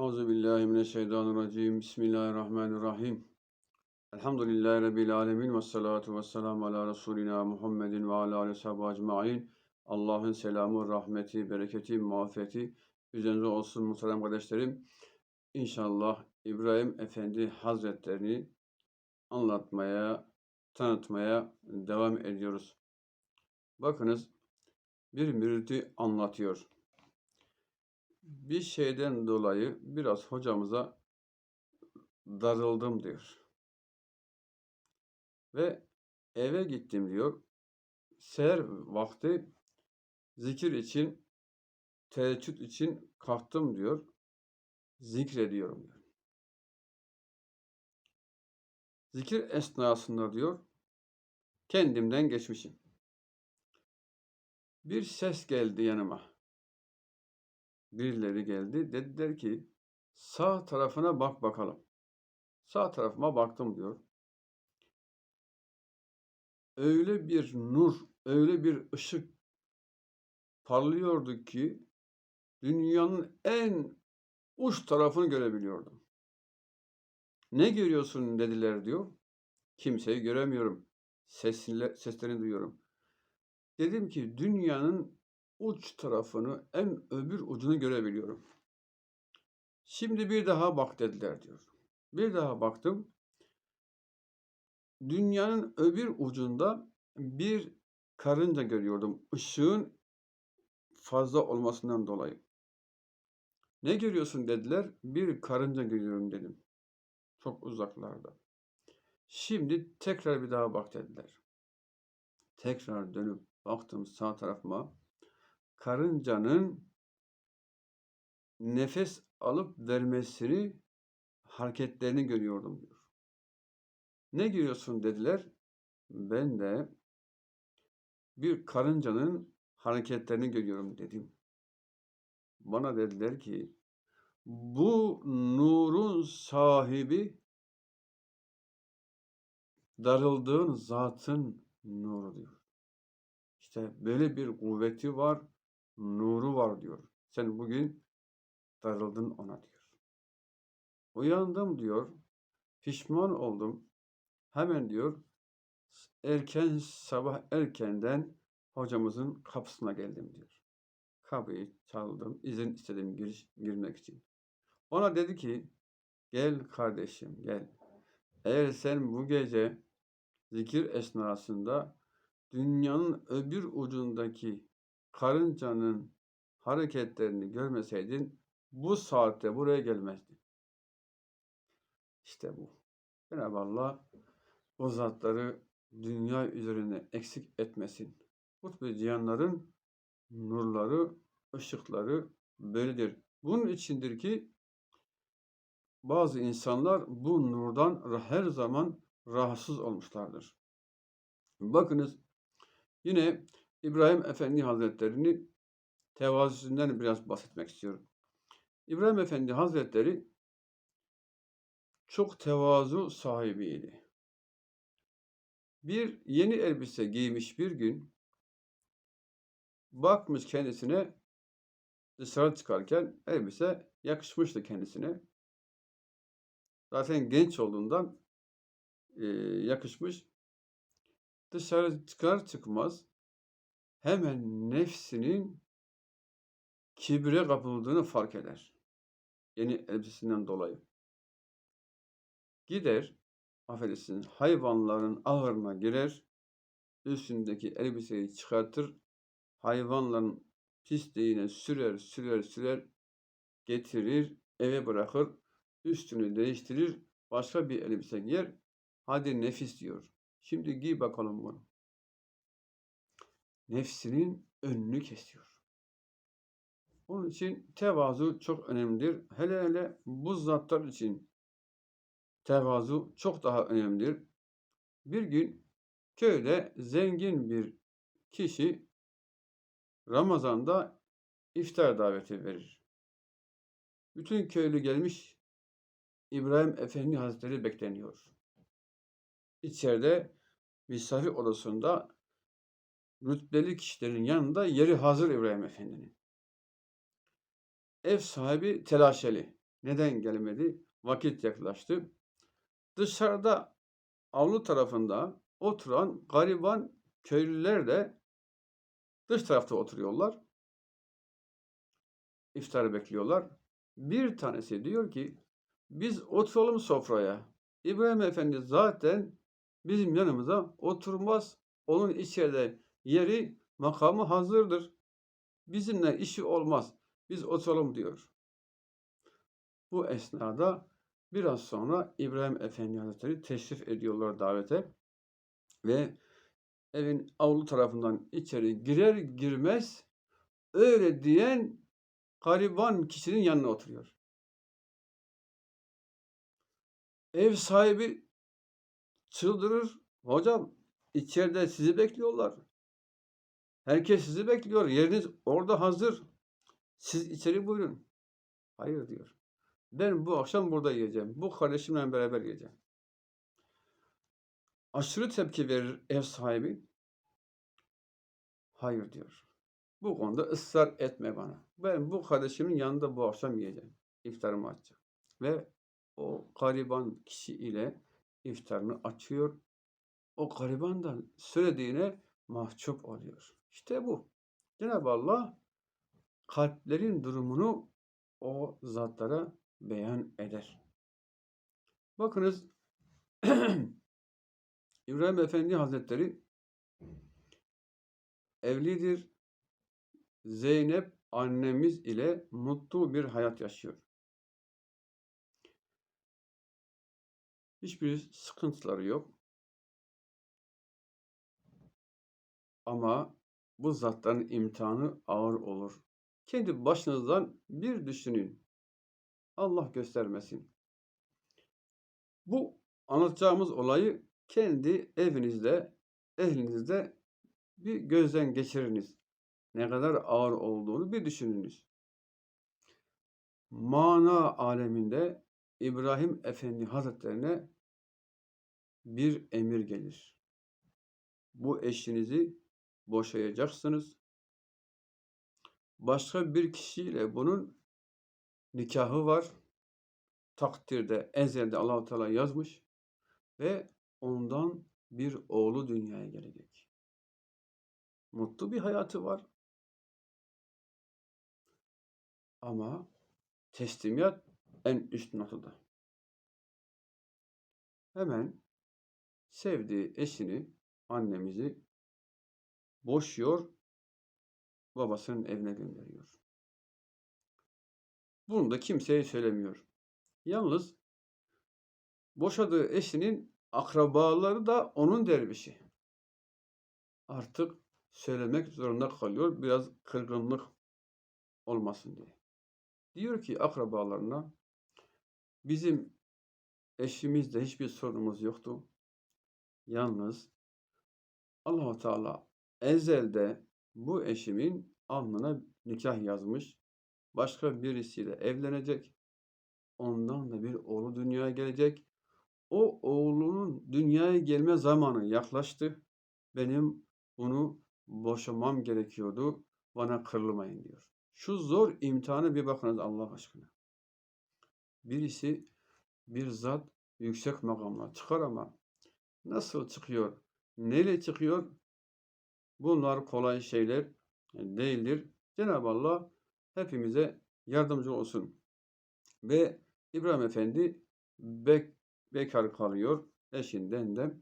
Euzu billahi mineşşeytanirracim. Bismillahirrahmanirrahim. Elhamdülillahi rabbil alamin ve salatu vesselam ala resulina Muhammedin ve ala alihi sahabe ecmaîn. Allah'ın selamı, rahmeti, bereketi, mağfireti üzerinize olsun muhterem kardeşlerim. İnşallah İbrahim Efendi Hazretlerini anlatmaya, tanıtmaya devam ediyoruz. Bakınız bir müridi anlatıyor. Bir şeyden dolayı biraz hocamıza darıldım diyor. Ve eve gittim diyor. Seher vakti zikir için, teheccüd için kalktım diyor. Zikrediyorum diyor. Zikir esnasında diyor, kendimden geçmişim. Bir ses geldi yanıma. Birileri geldi. Dediler ki sağ tarafına bak bakalım. Sağ tarafıma baktım diyor. Öyle bir nur, öyle bir ışık parlıyordu ki dünyanın en uç tarafını görebiliyordum. Ne görüyorsun dediler diyor. Kimseyi göremiyorum. Sesle, seslerini duyuyorum. Dedim ki dünyanın uç tarafını, en öbür ucunu görebiliyorum. Şimdi bir daha bak dediler diyor. Bir daha baktım. Dünyanın öbür ucunda bir karınca görüyordum. Işığın fazla olmasından dolayı. Ne görüyorsun dediler. Bir karınca görüyorum dedim. Çok uzaklarda. Şimdi tekrar bir daha bak dediler. Tekrar dönüp baktım sağ tarafıma karıncanın nefes alıp vermesini hareketlerini görüyordum diyor. Ne görüyorsun dediler. Ben de bir karıncanın hareketlerini görüyorum dedim. Bana dediler ki bu nurun sahibi darıldığın zatın nuru diyor. İşte böyle bir kuvveti var, nuru var diyor. Sen bugün darıldın ona diyor. Uyandım diyor. Pişman oldum. Hemen diyor erken sabah erkenden hocamızın kapısına geldim diyor. Kapıyı çaldım. izin istedim giriş, girmek için. Ona dedi ki gel kardeşim gel. Eğer sen bu gece zikir esnasında dünyanın öbür ucundaki karıncanın hareketlerini görmeseydin bu saatte buraya gelmezdin. İşte bu. Cenab-ı Allah o zatları dünya üzerine eksik etmesin. Kutbu cihanların nurları, ışıkları böyledir. Bunun içindir ki bazı insanlar bu nurdan her zaman rahatsız olmuşlardır. Bakınız yine İbrahim Efendi Hazretleri'ni tevazusundan biraz bahsetmek istiyorum. İbrahim Efendi Hazretleri çok tevazu sahibiydi. Bir yeni elbise giymiş bir gün bakmış kendisine dışarı çıkarken elbise yakışmıştı kendisine. Zaten genç olduğundan e, yakışmış. Dışarı çıkar çıkmaz hemen nefsinin kibre kapıldığını fark eder. Yeni elbisesinden dolayı. Gider, affedersiniz, hayvanların ahırına girer, üstündeki elbiseyi çıkartır, hayvanların pisliğine sürer, sürer, sürer, getirir, eve bırakır, üstünü değiştirir, başka bir elbise giyer, hadi nefis diyor. Şimdi giy bakalım bunu nefsinin önünü kesiyor. Onun için tevazu çok önemlidir. Hele hele bu zatlar için tevazu çok daha önemlidir. Bir gün köyde zengin bir kişi Ramazan'da iftar daveti verir. Bütün köylü gelmiş İbrahim Efendi Hazretleri bekleniyor. İçeride misafir odasında rütbeli kişilerin yanında yeri hazır İbrahim Efendi'nin. Ev sahibi telaşeli. Neden gelmedi? Vakit yaklaştı. Dışarıda avlu tarafında oturan gariban köylüler de dış tarafta oturuyorlar. İftarı bekliyorlar. Bir tanesi diyor ki biz oturalım sofraya. İbrahim Efendi zaten bizim yanımıza oturmaz. Onun içeride yeri makamı hazırdır. Bizimle işi olmaz. Biz oturalım diyor. Bu esnada biraz sonra İbrahim Efendi Hazretleri teşrif ediyorlar davete ve evin avlu tarafından içeri girer girmez öyle diyen gariban kişinin yanına oturuyor. Ev sahibi çıldırır. Hocam içeride sizi bekliyorlar. Herkes sizi bekliyor. Yeriniz orada hazır. Siz içeri buyurun. Hayır diyor. Ben bu akşam burada yiyeceğim. Bu kardeşimle beraber yiyeceğim. Aşırı tepki verir ev sahibi. Hayır diyor. Bu konuda ısrar etme bana. Ben bu kardeşimin yanında bu akşam yiyeceğim. İftarımı açacağım. Ve o gariban kişi ile iftarını açıyor. O gariban da söylediğine mahcup oluyor. İşte bu. Cenab-ı Allah kalplerin durumunu o zatlara beyan eder. Bakınız İbrahim Efendi Hazretleri evlidir. Zeynep annemiz ile mutlu bir hayat yaşıyor. Hiçbir sıkıntıları yok. Ama bu zatların imtihanı ağır olur. Kendi başınızdan bir düşünün. Allah göstermesin. Bu anlatacağımız olayı kendi evinizde, ehlinizde bir gözden geçiriniz. Ne kadar ağır olduğunu bir düşününüz. Mana aleminde İbrahim Efendi Hazretlerine bir emir gelir. Bu eşinizi boşayacaksınız. Başka bir kişiyle bunun nikahı var. Takdirde, ezelde allah Teala yazmış ve ondan bir oğlu dünyaya gelecek. Mutlu bir hayatı var. Ama teslimiyet en üst notada. Hemen sevdiği eşini, annemizi boşuyor, babasının evine gönderiyor. Bunu da kimseye söylemiyor. Yalnız boşadığı eşinin akrabaları da onun dervişi. Artık söylemek zorunda kalıyor biraz kırgınlık olmasın diye. Diyor ki akrabalarına bizim eşimizde hiçbir sorunumuz yoktu. Yalnız Allahu Teala ezelde bu eşimin alnına nikah yazmış. Başka birisiyle evlenecek. Ondan da bir oğlu dünyaya gelecek. O oğlunun dünyaya gelme zamanı yaklaştı. Benim bunu boşamam gerekiyordu. Bana kırılmayın diyor. Şu zor imtihanı bir bakınız Allah aşkına. Birisi bir zat yüksek makamla çıkar ama nasıl çıkıyor? Neyle çıkıyor? Bunlar kolay şeyler değildir. Cenab-ı Allah hepimize yardımcı olsun. Ve İbrahim Efendi bek, bekar kalıyor. Eşinden de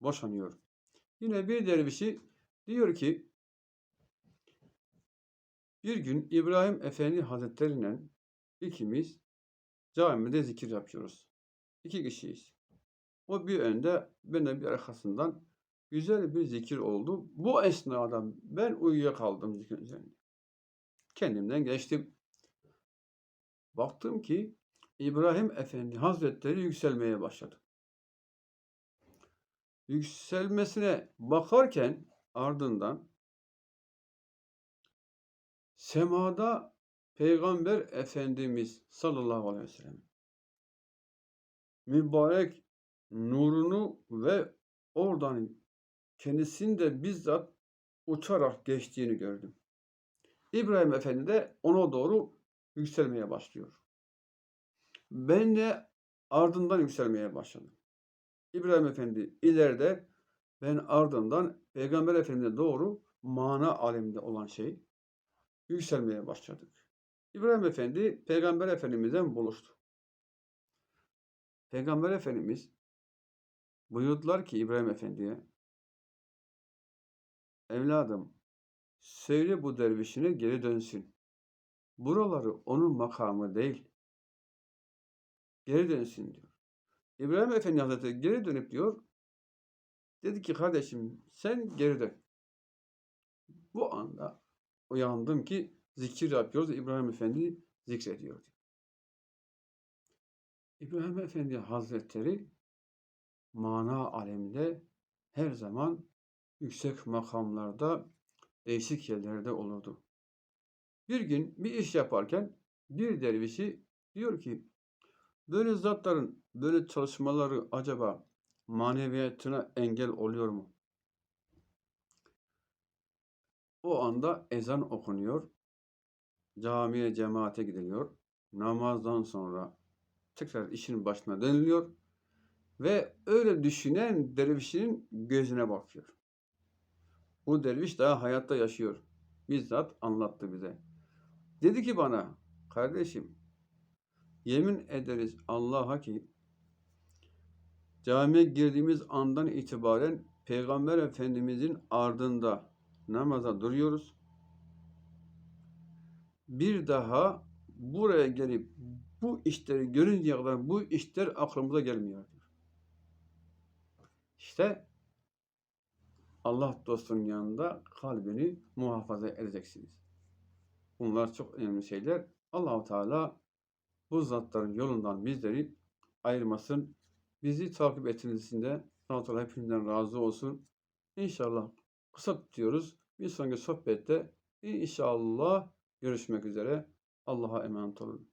boşanıyor. Yine bir dervişi diyor ki bir gün İbrahim Efendi Hazretleri'yle ikimiz camide zikir yapıyoruz. İki kişiyiz. O bir önde, ben de bir arkasından güzel bir zikir oldu. Bu esnada ben uyuyakaldım zikir üzerinde. Kendimden geçtim. Baktım ki İbrahim Efendi Hazretleri yükselmeye başladı. Yükselmesine bakarken ardından semada Peygamber Efendimiz sallallahu aleyhi ve sellem mübarek nurunu ve oradan kendisini de bizzat uçarak geçtiğini gördüm. İbrahim Efendi de ona doğru yükselmeye başlıyor. Ben de ardından yükselmeye başladım. İbrahim Efendi ileride ben ardından Peygamber Efendimiz'e doğru mana aleminde olan şey yükselmeye başladık. İbrahim Efendi Peygamber Efendimiz'den buluştu. Peygamber Efendimiz buyurdular ki İbrahim Efendi'ye Evladım söyle bu dervişine geri dönsün. Buraları onun makamı değil. Geri dönsün diyor. İbrahim Efendi Hazretleri geri dönüp diyor dedi ki kardeşim sen geri dön. Bu anda uyandım ki zikir yapıyoruz. İbrahim Efendi zikrediyor. İbrahim Efendi Hazretleri mana aleminde her zaman yüksek makamlarda değişik yerlerde olurdu. Bir gün bir iş yaparken bir dervişi diyor ki böyle zatların böyle çalışmaları acaba maneviyatına engel oluyor mu? O anda ezan okunuyor. Camiye, cemaate gidiliyor. Namazdan sonra tekrar işin başına dönülüyor. Ve öyle düşünen dervişin gözüne bakıyor. Bu derviş daha hayatta yaşıyor. Bizzat anlattı bize. Dedi ki bana, kardeşim, yemin ederiz Allah'a ki camiye girdiğimiz andan itibaren Peygamber Efendimizin ardında namaza duruyoruz. Bir daha buraya gelip bu işleri görünceye kadar bu işler aklımıza gelmiyor. İşte Allah dostunun yanında kalbini muhafaza edeceksiniz. Bunlar çok önemli şeyler. Allahu Teala bu zatların yolundan bizleri ayırmasın. Bizi takip ettiğinizde Allah Teala hepinizden razı olsun. İnşallah kısa tutuyoruz. Bir sonraki sohbette inşallah görüşmek üzere. Allah'a emanet olun.